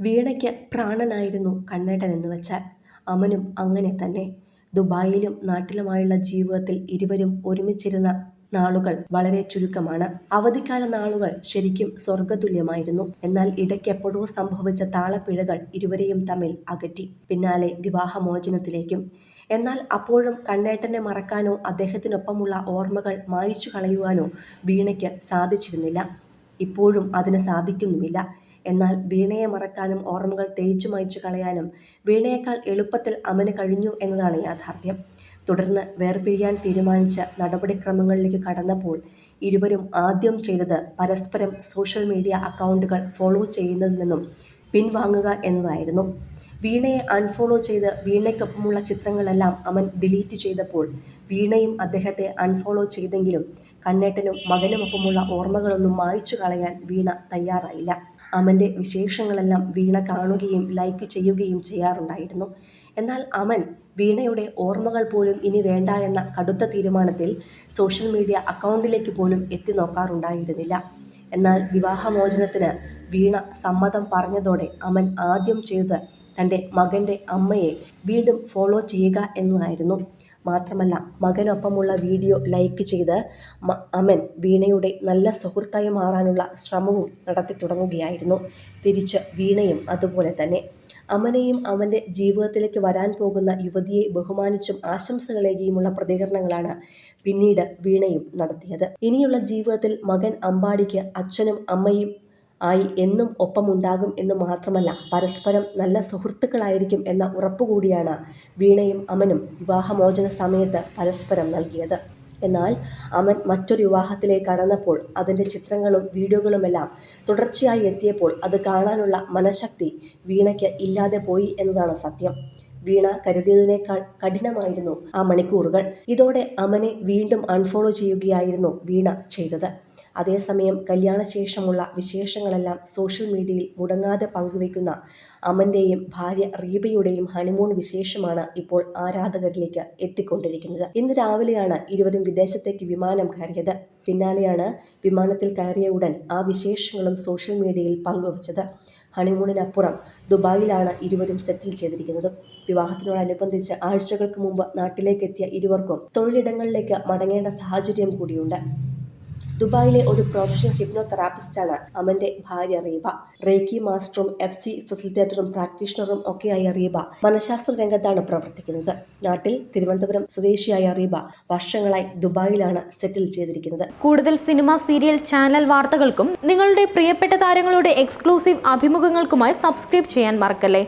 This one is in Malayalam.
വീണയ്ക്ക് പ്രാണനായിരുന്നു കണ്ണേട്ടൻ എന്ന് വെച്ചാൽ. അമനും അങ്ങനെ തന്നെ. ദുബായിലും നാട്ടിലുമായുള്ള ജീവിതത്തിൽ ഇരുവരും ഒരുമിച്ചിരുന്ന നാളുകൾ വളരെ ചുരുക്കമാണ്. അവധിക്കാല നാളുകൾ ശരിക്കും സ്വർഗതുല്യമായിരുന്നു എന്നാൽ ഇടയ്ക്കെപ്പോഴോ സംഭവിച്ച താളപ്പിഴകൾ ഇരുവരെയും തമ്മിൽ അകറ്റി. പിന്നാലെ വിവാഹമോചനത്തിലേക്കും. എന്നാൽ അപ്പോഴും കണ്ണേട്ടനെ മറക്കാനോ അദ്ദേഹത്തിനൊപ്പമുള്ള ഓർമ്മകൾ മായ്ച്ചു കളയുവാനോ വീണയ്ക്ക് സാധിച്ചിരുന്നില്ല. ഇപ്പോഴും അതിന് സാധിക്കുന്നുമില്ല. എന്നാൽ വീണയെ മറക്കാനും ഓർമ്മകൾ തേച്ചു മായ്ച്ചു കളയാനും വീണയേക്കാൾ എളുപ്പത്തിൽ അമന് കഴിഞ്ഞു എന്നതാണ് യാഥാർത്ഥ്യം. തുടർന്ന് വേർപിരിയാൻ തീരുമാനിച്ച നടപടിക്രമങ്ങളിലേക്ക് കടന്നപ്പോൾ ഇരുവരും ആദ്യം ചെയ്തത് പരസ്പരം സോഷ്യൽ മീഡിയ അക്കൗണ്ടുകൾ ഫോളോ ചെയ്യുന്നതിൽ നിന്നും പിൻവാങ്ങുക എന്നതായിരുന്നു. വീണയെ അൺഫോളോ ചെയ്ത് വീണയ്ക്കൊപ്പമുള്ള ചിത്രങ്ങളെല്ലാം അമൻ ഡിലീറ്റ് ചെയ്തപ്പോൾ വീണയും അദ്ദേഹത്തെ അൺഫോളോ ചെയ്തെങ്കിലും കണ്ണേട്ടനും മകനുമൊപ്പമുള്ള ഓർമ്മകളൊന്നും മായ്ച്ചു കളയാൻ വീണ തയ്യാറായില്ല. അമന്റെ വിശേഷങ്ങളെല്ലാം വീണ കാണുകയും ലൈക്ക് ചെയ്യുകയും ചെയ്യാറുണ്ടായിരുന്നു. എന്നാൽ അമൻ വീണയുടെ ഓർമ്മകൾ പോലും ഇനി വേണ്ട എന്ന കടുത്ത തീരുമാനത്തിൽ സോഷ്യൽ മീഡിയ അക്കൗണ്ടിലേക്ക് പോലും എത്തി നോക്കാറുണ്ടായിരുന്നില്ല. എന്നാൽ വിവാഹമോചനത്തിന് വീണ സമ്മതം പറഞ്ഞതോടെ അമൻ ആദ്യം ചെയ്ത് തന്റെ മകന്റെ അമ്മയെ വീണ്ടും ഫോളോ ചെയ്യുക എന്നതായിരുന്നു. മാത്രമല്ല മകനൊപ്പമുള്ള വീഡിയോ ലൈക്ക് ചെയ്ത് അമൻ വീണയുടെ നല്ല സുഹൃത്തായി മാറാനുള്ള ശ്രമവും നടത്തി തുടങ്ങുകയായിരുന്നു. തിരിച്ച് വീണയും അതുപോലെ തന്നെ. അമനെയും അവന്റെ ജീവിതത്തിലേക്ക് വരാൻ പോകുന്ന യുവതിയെ ബഹുമാനിച്ചും ആശംസകളേകിയുമുള്ള പ്രതികരണങ്ങളാണ് പിന്നീട് വീണയും നടത്തിയത്. ഇനിയുള്ള ജീവിതത്തിൽ മകൻ അമ്പാടിക്ക് അച്ഛനും അമ്മയും ആയി എന്നും ഒപ്പമുണ്ടാകും എന്ന് മാത്രമല്ല പരസ്പരം നല്ല സുഹൃത്തുക്കളായിരിക്കും എന്ന ഉറപ്പുകൂടിയാണ് വീണയും അമനും വിവാഹമോചന സമയത്ത് പരസ്പരം നൽകിയത്. എന്നാൽ അമൻ മറ്റൊരു വിവാഹത്തിലേക്ക് കടന്നപ്പോൾ അതിന്റെ ചിത്രങ്ങളും വീഡിയോകളുമെല്ലാം തുടർച്ചയായി എത്തിയപ്പോൾ അത് കാണാനുള്ള മനഃശക്തി വീണയ്ക്ക് ഇല്ലാതെ പോയി എന്നതാണ് സത്യം. വീണ കരുതിയതിനേക്കാൾ കഠിനമായിരുന്നു ആ മണിക്കൂറുകൾ. ഇതോടെ അമനെ വീണ്ടും അൺഫോളോ ചെയ്യുകയായിരുന്നു വീണ ചെയ്തത്. അതേസമയം കല്യാണശേഷമുള്ള വിശേഷങ്ങളെല്ലാം സോഷ്യൽ മീഡിയയിൽ മുടങ്ങാതെ പങ്കുവയ്ക്കുന്ന അമന്റെയും ഭാര്യ റീബയുടെയും ഹണിമൂൺ വിശേഷമാണ് ഇപ്പോൾ ആരാധകരിലേക്ക് എത്തിക്കൊണ്ടിരിക്കുന്നത്. ഇന്ന് രാവിലെയാണ് ഇരുവരും വിദേശത്തേക്ക് വിമാനം കയറിയത്. പിന്നാലെയാണ് വിമാനത്തിൽ കയറിയ ഉടൻ ആ വിശേഷങ്ങളും സോഷ്യൽ മീഡിയയിൽ പങ്കുവച്ചത്. ഹണിമൂണിനപ്പുറം ദുബായിലാണ് ഇരുവരും സെറ്റിൽ ചെയ്തിരിക്കുന്നത്. വിവാഹത്തിനോടനുബന്ധിച്ച് ആഴ്ചകൾക്ക് മുമ്പ് നാട്ടിലേക്കെത്തിയ ഇരുവർക്കും തൊഴിലിടങ്ങളിലേക്ക് മടങ്ങേണ്ട സാഹചര്യം കൂടിയുണ്ട്. ദുബായിലെ ഒരു പ്രൊഫഷണൽ ഹിപ്നോതെറാപ്പിസ്റ്റാണ് അമന്റെ ഭാര്യ റീബ. റേക്കി മാസ്റ്ററും എഫ് സി ഫെസിലിറ്റേറ്ററും പ്രാക്ടീഷണറും ഒക്കെയായ റീബ. മനഃശാസ്ത്ര രംഗത്താണ് പ്രവർത്തിക്കുന്നത്. നാട്ടിൽ തിരുവനന്തപുരം സ്വദേശിയായ റീബ വർഷങ്ങളായി ദുബായിലാണ് സെറ്റിൽ ചെയ്തിരിക്കുന്നത്. കൂടുതൽ സിനിമ സീരിയൽ ചാനൽ വാർത്തകൾക്കും നിങ്ങളുടെ പ്രിയപ്പെട്ട താരങ്ങളുടെ എക്സ്ക്ലൂസീവ് അഭിമുഖങ്ങൾക്കുമായി സബ്സ്ക്രൈബ് ചെയ്യാൻ മറക്കല്ലേ?